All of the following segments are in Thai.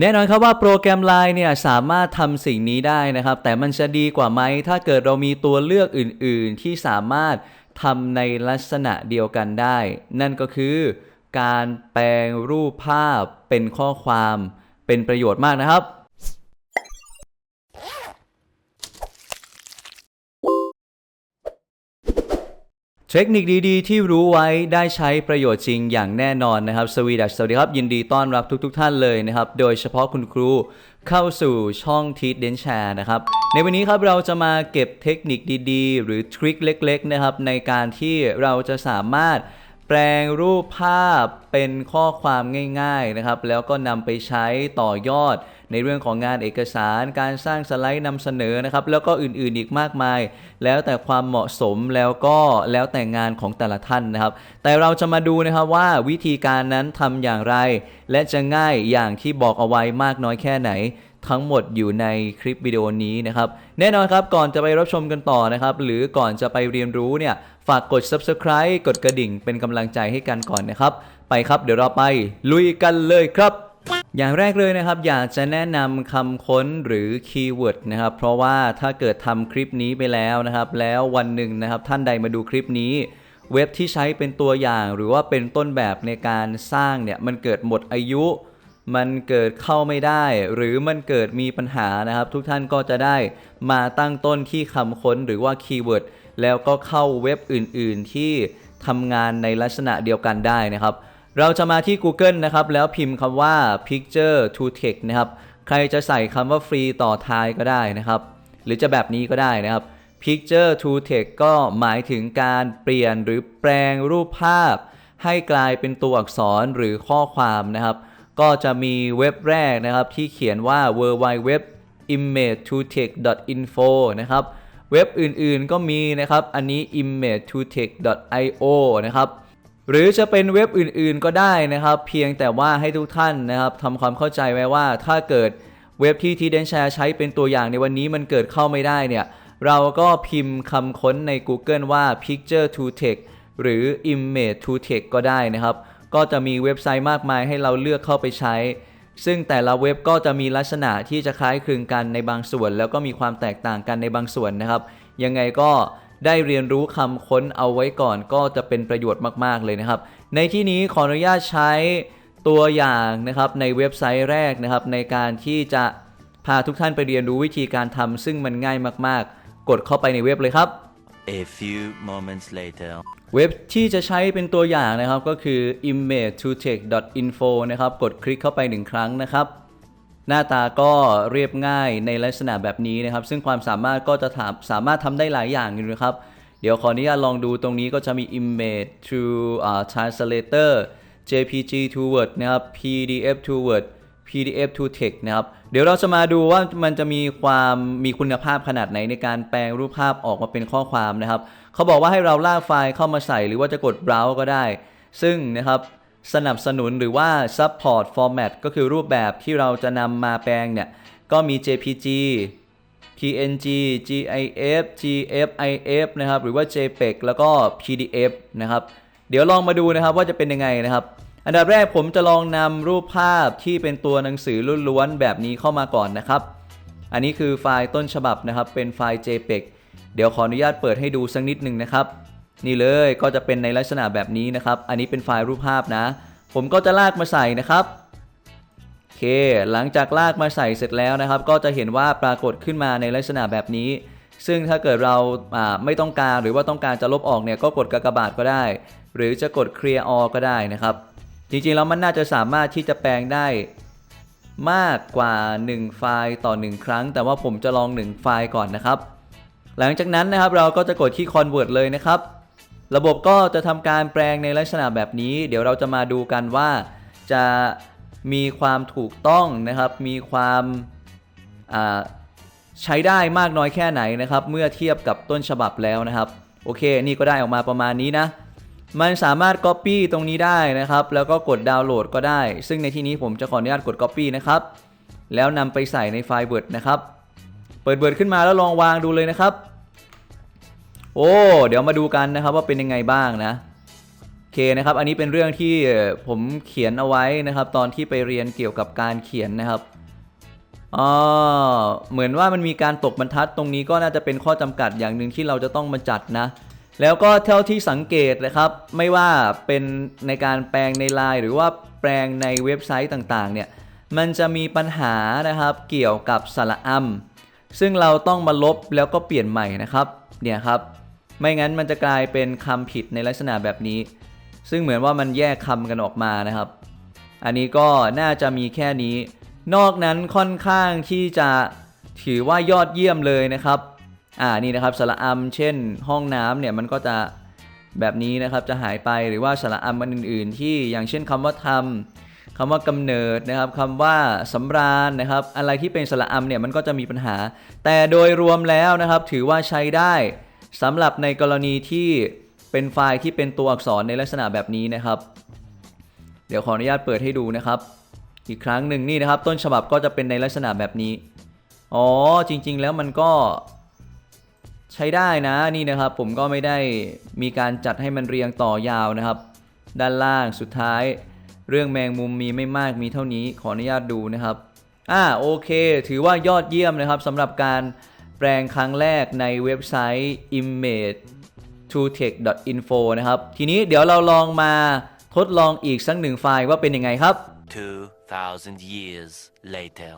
แน่นอนครับว่าโปรแกรม Line เนี่ยสามารถทำสิ่งนี้ได้นะครับ แต่มันจะดีกว่าไหม ถ้าเกิดเรามีตัวเลือกอื่น ๆ ที่สามารถทำในลักษณะเดียวกันได้ นั่นก็คือการแปลงรูปภาพเป็นข้อความเป็นประโยชน์มากนะครับ เทคนิคดีๆ ที่รู้ไว้ได้ใช้ประโยชน์จริงอย่างแน่นอนนะครับสวีดัสสวัสดีครับ ยินดีต้อนรับทุกๆทท่านเลยนะครับ โดยเฉพาะคุณครูเข้าสู่ช่องทีเดนแชร์นะครับ ในวันนี้ครับเราจะมาเก็บเทคนิคดีๆ หรือทริคเล็ก ๆ นะครับ ในการที่เราจะสามารถ แปลงรูปภาพเป็นข้อความง่ายๆนะครับ แล้วก็นำไปใช้ต่อยอดในเรื่องของงานเอกสาร การสร้างสไลด์นำเสนอนะครับ แล้วก็อื่นๆอีกมากมาย แล้วแต่ความเหมาะสมแล้วก็แล้วแต่งานของแต่ละท่านนะครับ แต่เราจะมาดูนะครับว่าวิธีการนั้นทำอย่างไร และจะง่ายอย่างที่บอกเอาไว้มากน้อยแค่ไหน ทั้งหมดอยู่ในคลิปวิดีโอนี้นะครับแน่นอนครับก่อนจะไปรับชมกันต่อนะครับหรือก่อนจะไปเรียนรู้เนี่ยฝากกด subscribe กดกระดิ่งเป็นกำลังใจให้กันก่อนนะครับ ไปครับเดี๋ยวเราไปลุยกันเลยครับอย่างแรกเลยนะครับอยากจะแนะนำคำค้นหรือคีย์เวิร์ดนะครับเพราะว่าถ้าเกิดทำคลิปนี้ไปแล้วนะครับแล้ววันหนึ่งนะครับท่านใดมาดูคลิปนี้ เว็บที่ใช้เป็นตัวอย่างหรือว่าเป็นต้นแบบในการสร้างเนี่ยมันเกิดหมดอายุ มันเกิดเข้าไม่ได้ หรือมันเกิดมีปัญหานะครับ ทุกท่านก็จะได้มาตั้งต้นที่คำค้นหรือว่าคีย์เวิร์ดแล้วก็เข้าเว็บอื่นๆ ที่ทำงานในลักษณะเดียวกันได้นะครับ เราจะมาที่ Google นะครับ แล้วพิมพ์คำว่า picture to text นะครับ ใครจะใส่คำว่าฟรีต่อท้ายก็ได้นะครับ หรือจะแบบนี้ก็ได้นะครับ picture to text ก็หมายถึงการเปลี่ยนหรือแปลงรูปภาพ ให้กลายเป็นตัวอักษรหรือข้อความนะครับ ก็จะมีเว็บแรกนะครับที่เขียนว่า w w w image to text info นะครับ เว็บอื่นๆก็มีนะครับ อันนี้ image to text io นะครับหรือจะเป็นเว็บอื่นๆก็ได้นะครับ เพียงแต่ว่าให้ทุกท่านนะครับทำความเข้าใจไว้ว่าถ้าเกิดเว็บที่ทีเดนแชร์ใช้เป็นตัวอย่างในวันนี้มันเกิดเข้าไม่ได้เนี่ย เราก็พิมพ์คำค้นใน Google ว่า picture to text หรือ image to text ก็ได้นะครับ ก็จะมีเว็บไซต์มากมายให้เราเลือกเข้าไปใช้ ซึ่งแต่ละเว็บก็จะมีลักษณะที่จะคล้ายคลึงกันในบางส่วน แล้วก็มีความแตกต่างกันในบางส่วนนะครับ ยังไงก็ได้เรียนรู้คำค้นเอาไว้ก่อนก็จะเป็นประโยชน์มากๆเลยนะครับ ในที่นี้ขออนุญาตใช้ตัวอย่างนะครับในเว็บไซต์แรกนะครับ ในการที่จะพาทุกท่านไปเรียนรู้วิธีการทำซึ่งมันง่ายมากๆ กดเข้าไปในเว็บเลยครับ A few moments later. เว็บที่จะใช้เป็นตัวอย่างนะครับก็คือ image to text info นะครับ กดคลิกเข้าไปหนึ่งครั้งนะครับ หน้าตาก็เรียบง่ายในลักษณะแบบนี้นะครับ ซึ่งความสามารถก็จะาสามารถทำได้หลายอย่างอยู่นะครับ เดี๋ยวขออนุญาตลองดูตรงนี้ก็จะมี image to อ่า translator jpg to word นะครับ pdf to word pdf to text นะครับ เดี๋ยวเราจะมาดูว่ามันจะมีความมีคุณภาพขนาดไหนในการแปลงรูปภาพออกมาเป็นข้อความนะครับ เขาบอกว่าให้เราลากไฟล์เข้ามาใส่หรือว่าจะกด browse ก็ได้ ซึ่งนะครับสนับสนุนหรือว่า support format ก็คือรูปแบบที่เราจะนำมาแปลงเนี่ย ก็มี JPG PNG GIF GFIF นะครับ หรือว่า JPEG แล้วก็ PDF นะครับ เดี๋ยวลองมาดูนะครับว่าจะเป็นยังไงนะครับ อันดับแรกผมจะลองนำรูปภาพที่เป็นตัวหนังสือล้วนๆแบบนี้เข้ามาก่อนนะครับ อันนี้คือไฟล์ต้นฉบับนะครับ เป็นไฟล์ JPEG เดี๋ยวขออนุญาตเปิดให้ดูสักนิดหนึ่งนะครับ นี่เลยก็จะเป็นในลักษณะแบบนี้นะครับ อันนี้เป็นไฟล์รูปภาพนะ ผมก็จะลากมาใส่นะครับโอเค หลังจากลากมาใส่เสร็จแล้วนะครับ ก็จะเห็นว่าปรากฏขึ้นมาในลักษณะแบบนี้ ซึ่งถ้าเกิดเราาไม่ต้องการหรือว่าต้องการจะลบออกเนี่ยก็กดกากบาทก็ได้ หรือจะกด clear all ก็ได้นะครับ จริงๆแล้วมันน่าจะสามารถที่จะแปลงได้มากกว่า 1 ไฟล์ต่อ 1 ครั้ง แต่ว่าผมจะลอง 1 ไฟล์ก่อนนะครับ หลังจากนั้นนะครับเราก็จะกดที่ convert เลยนะครับ ระบบก็จะทำการแปลงในลักษณะแบบนี้ เดี๋ยวเราจะมาดูกันว่าจะมีความถูกต้องนะครับ มีความใช้ได้มากน้อยแค่ไหนนะครับ เมื่อเทียบกับต้นฉบับแล้วนะครับ โอเค นี่ก็ได้ออกมาประมาณนี้นะ มันสามารถ Copy ตรงนี้ได้นะครับ แล้วก็กดดาวน์โหลดก็ได้ ซึ่งในที่นี้ผมจะขออนุญาตกด Copy นะครับ แล้วนำไปใส่ในไฟล์ Word นะครับ เปิด Word ขึ้นมาแล้วลองวางดูเลยนะครับ โอ้ เดี๋ยวมาดูกันนะครับว่าเป็นยังไงบ้างนะโอเคนะครับ อันนี้เป็นเรื่องที่ผมเขียนเอาไว้นะครับ ตอนที่ไปเรียนเกี่ยวกับการเขียนนะครับอ๋อเหมือนว่ามันมีการตกบรรทัดตรงนี้ก็น่าจะเป็นข้อจำกัดอย่างหนึ่งที่เราจะต้องมาจัดนะ แล้วก็เท่าที่สังเกตนะครับ ไม่ว่าเป็นในการแปลงในไลน์หรือว่าแปลงในเว็บไซต์ต่างๆเนี่ยมันจะมีปัญหานะครับเกี่ยวกับสระอัมซึ่งเราต้องมาลบแล้วก็เปลี่ยนใหม่นะครับเนี่ยครับ ไม่งั้นมันจะกลายเป็นคำผิดในลักษณะแบบนี้ ซึ่งเหมือนว่ามันแยกคำกันออกมานะครับ อันนี้ก็น่าจะมีแค่นี้ นอกนั้นค่อนข้างที่จะถือว่ายอดเยี่ยมเลยนะครับ อ่านี่นะครับสระอัมเช่น ห้องน้ำเนี่ยมันก็จะแบบนี้นะครับจะหายไปหรือว่าสระอัมอันอื่น ๆ ที่อย่างเช่นคำว่าทำคำว่ากำเนิดนะครับคำว่าสำราญนะครับ อะไรที่เป็นสระอัมเนี่ยมันก็จะมีปัญหา แต่โดยรวมแล้วนะครับ ถือว่าใช้ได้สำหรับในกรณีที่เป็นไฟล์ที่เป็นตัวอักษรในลักษณะแบบนี้นะครับ เดี๋ยวขออนุญาตเปิดให้ดูนะครับ อีกครั้งหนึ่งนี่นะครับ ต้นฉบับก็จะเป็นในลักษณะแบบนี้ อ๋อจริง ๆ แล้วมันก็ ใช้ได้นะนี่นะครับ ผมก็ไม่ได้มีการจัดให้มันเรียงต่อยาวนะครับ ด้านล่างสุดท้าย เรื่องแมงมุมมีไม่มากมีเท่านี้ขออนุญาตดูนะครับอ่าโอเค ถือว่ายอดเยี่ยมนะครับสำหรับการแปลงครั้งแรกในเว็บไซต์ image to tech.info นะครับ ทีนี้เดี๋ยวเราลองมาทดลองอีกสักหนึ่งไฟล์ว่าเป็นยังไงครับ 2,000 years later.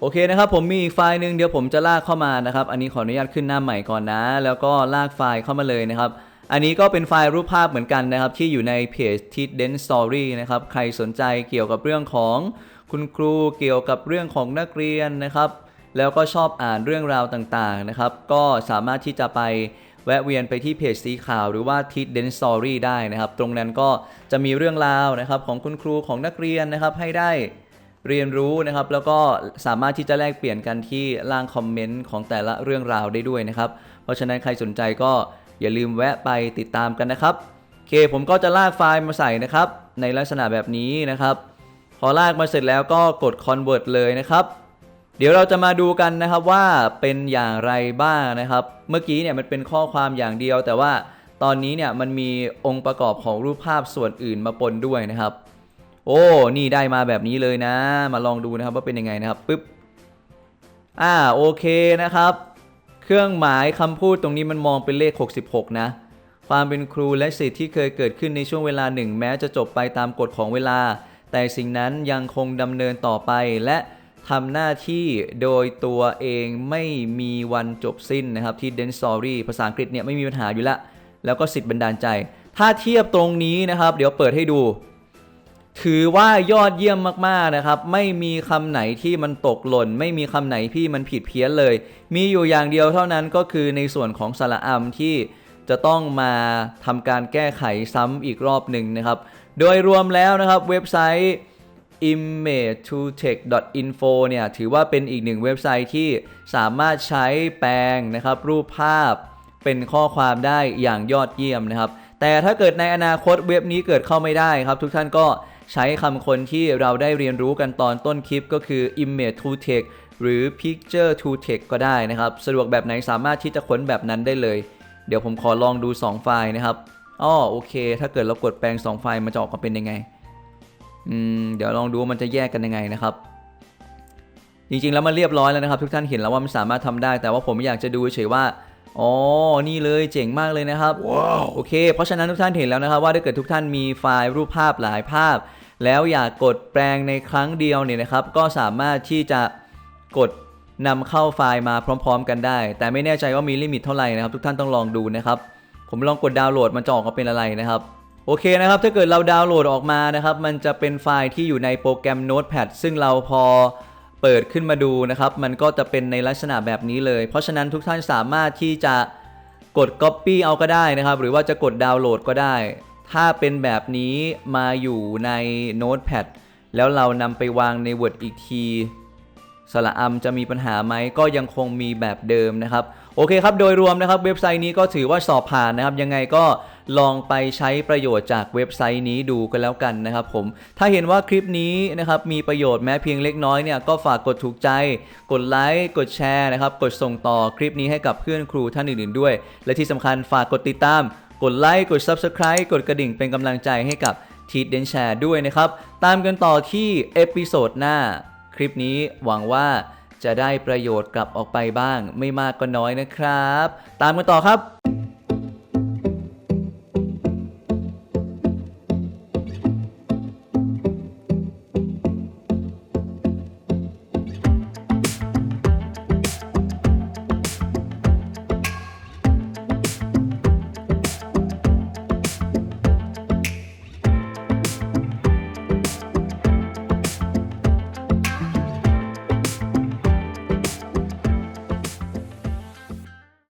โอเคนะครับผมมีอีกไฟล์หนึ่งเดี๋ยวผมจะลากเข้ามานะครับ อันนี้ขออนุญาตขึ้นหน้าใหม่ก่อนนะ แล้วก็ลากไฟล์เข้ามาเลยนะครับ อันนี้ก็เป็นไฟล์รูปภาพเหมือนกันนะครับ ที่อยู่ในเพจ t i d e n Story นะครับ ใครสนใจเกี่ยวกับเรื่องของคุณครูเกี่ยวกับเรื่องของนักเรียนนะครับ แล้วก็ชอบอ่านเรื่องราวต่างๆนะครับ ก็สามารถที่จะไปแวะเวียนไปที่เพจสีขาวหรือว่า t i d e n Story ได้นะครับ ตรงนั้นก็จะมีเรื่องราวนะครับของคุณครูของนักเรียนนะครับให้ได้ เรียนรู้นะครับ แล้วก็สามารถที่จะแลกเปลี่ยนกันที่ล่างคอมเมนต์ของแต่ละเรื่องราวได้ด้วยนะครับ เพราะฉะนั้นใครสนใจก็อย่าลืมแวะไปติดตามกันนะครับโอเค ผมก็จะลากไฟล์มาใส่นะครับ ในลักษณะแบบนี้นะครับ พอลากมาเสร็จแล้วก็กด convert เลยนะครับเดี๋ยวเราจะมาดูกันนะครับว่าเป็นอย่างไรบ้างนะครับ เมื่อกี้เนี่ยมันเป็นข้อความอย่างเดียว แต่ว่าตอนนี้เนี่ยมันมีองค์ประกอบของรูปภาพส่วนอื่นมาปนด้วยนะครับ โอ้ นี่ได้มาแบบนี้เลยนะ มาลองดูนะครับว่าเป็นยังไงนะครับปึ๊บ อ่า โอเคนะครับ เครื่องหมายคำพูดตรงนี้มันมองเป็นเลข 66 นะ ความเป็นครูและสิทธิ์ที่เคยเกิดขึ้นในช่วงเวลาหนึ่งแม้จะจบไปตามกฎของเวลา แต่สิ่งนั้นยังคงดำเนินต่อไปและทำหน้าที่โดยตัวเองไม่มีวันจบสิ้นนะครับ ที่ d e n Story ภาษาอังกฤษเนี่ยไม่มีปัญหาอยู่ละ แล้วก็สิทธิ์บันดาลใจ ถ้าเทียบตรงนี้นะครับ เดี๋ยวเปิดให้ดู ถือว่ายอดเยี่ยมมากๆนะครับ ไม่มีคำไหนที่มันตกหล่น ไม่มีคำไหนที่มันผิดเพี้ยนเลย มีอยู่อย่างเดียวเท่านั้นก็คือในส่วนของสระอัมที่จะต้องมาทำการแก้ไขซ้ำอีกรอบหนึ่งนะครับ โดยรวมแล้วนะครับเว็บไซต์ image2tech.info เนี่ยถือว่าเป็นอีกหนึ่งเว็บไซต์ที่สามารถใช้แปลงนะครับ รูปภาพเป็นข้อความได้อย่างยอดเยี่ยมนะครับ แต่ถ้าเกิดในอนาคตเว็บนี้เกิดเข้าไม่ได้ครับ ทุกท่านก็ ใช้คำคนที่เราได้เรียนรู้กันตอนต้นคลิปก็คือ image to tech หรือ picture to tech ก็ได้นะครับ สะดวกแบบไหนสามารถที่จะค้นแบบนั้นได้เลย เดี๋ยวผมขอลองดู 2 ไฟล์นะครับอ้อโอเค ถ้าเกิดเรากดแปลง 2 ไฟล์มันจะออกมาเป็นยังไงอืมเดี๋ยวลองดูว่ามันจะแยกกันยังไงนะครับ จริงๆแล้วมันเรียบร้อยแล้วนะครับ ทุกท่านเห็นแล้วว่ามันสามารถทำได้ แต่ว่าผมอยากจะดูเฉยๆว่า อ๋อ นี่เลยเจ๋งมากเลยนะครับโอเค เพราะฉะนั้นทุกท่านเห็นแล้วนะครับ ว่าถ้าเกิดทุกท่านมีไฟล์รูปภาพหลายภาพ แล้วอยากกดแปลงในครั้งเดียวเนี่ยนะครับ ก็สามารถที่จะกดนำเข้าไฟล์มาพร้อม ๆ กันได้ แต่ไม่แน่ใจว่ามีลิมิตเท่าไหร่นะครับ ทุกท่านต้องลองดูนะครับ ผมลองกดดาวน์โหลดมันจะออกมาเป็นอะไรนะครับโอเคนะครับ ถ้าเกิดเราดาวน์โหลดออกมานะครับ มันจะเป็นไฟล์ที่อยู่ในโปรแกรม Notepad ซึ่งเราพอ เปิดขึ้นมาดูนะครับ มันก็จะเป็นในลักษณะแบบนี้เลย เพราะฉะนั้นทุกท่านสามารถที่จะกด Copy เอาก็ได้นะครับ หรือว่าจะกดดาวน์โหลดก็ได้ ถ้าเป็นแบบนี้มาอยู่ใน Notepad แล้วเรานำไปวางใน Word อีกทีสระอัมจะมีปัญหาไหมก็ยังคงมีแบบเดิมนะครับ โอเคครับ โดยรวมนะครับ เว็บไซต์นี้ก็ถือว่าสอบผ่านนะครับ ยังไงก็ ลองไปใช้ประโยชน์จากเว็บไซต์นี้ดูกันแล้วกันนะครับผม ถ้าเห็นว่าคลิปนี้นะครับมีประโยชน์แม้เพียงเล็กน้อยเนี่ยก็ฝากกดถูกใจ กดไลค์ กดแชร์นะครับ กดส่งต่อคลิปนี้ให้กับเพื่อนครูท่านอื่นๆด้วย และที่สำคัญฝากกดติดตาม กดไลค์ กด Subscribe กดกระดิ่งเป็นกำลังใจให้กับทีเดนแชร์ด้วยนะครับ ตามกันต่อที่เอพิโซดหน้า คลิปนี้หวังว่าจะได้ประโยชน์กลับออกไปบ้าง ไม่มากก็น้อยนะครับ ตามกันต่อครับ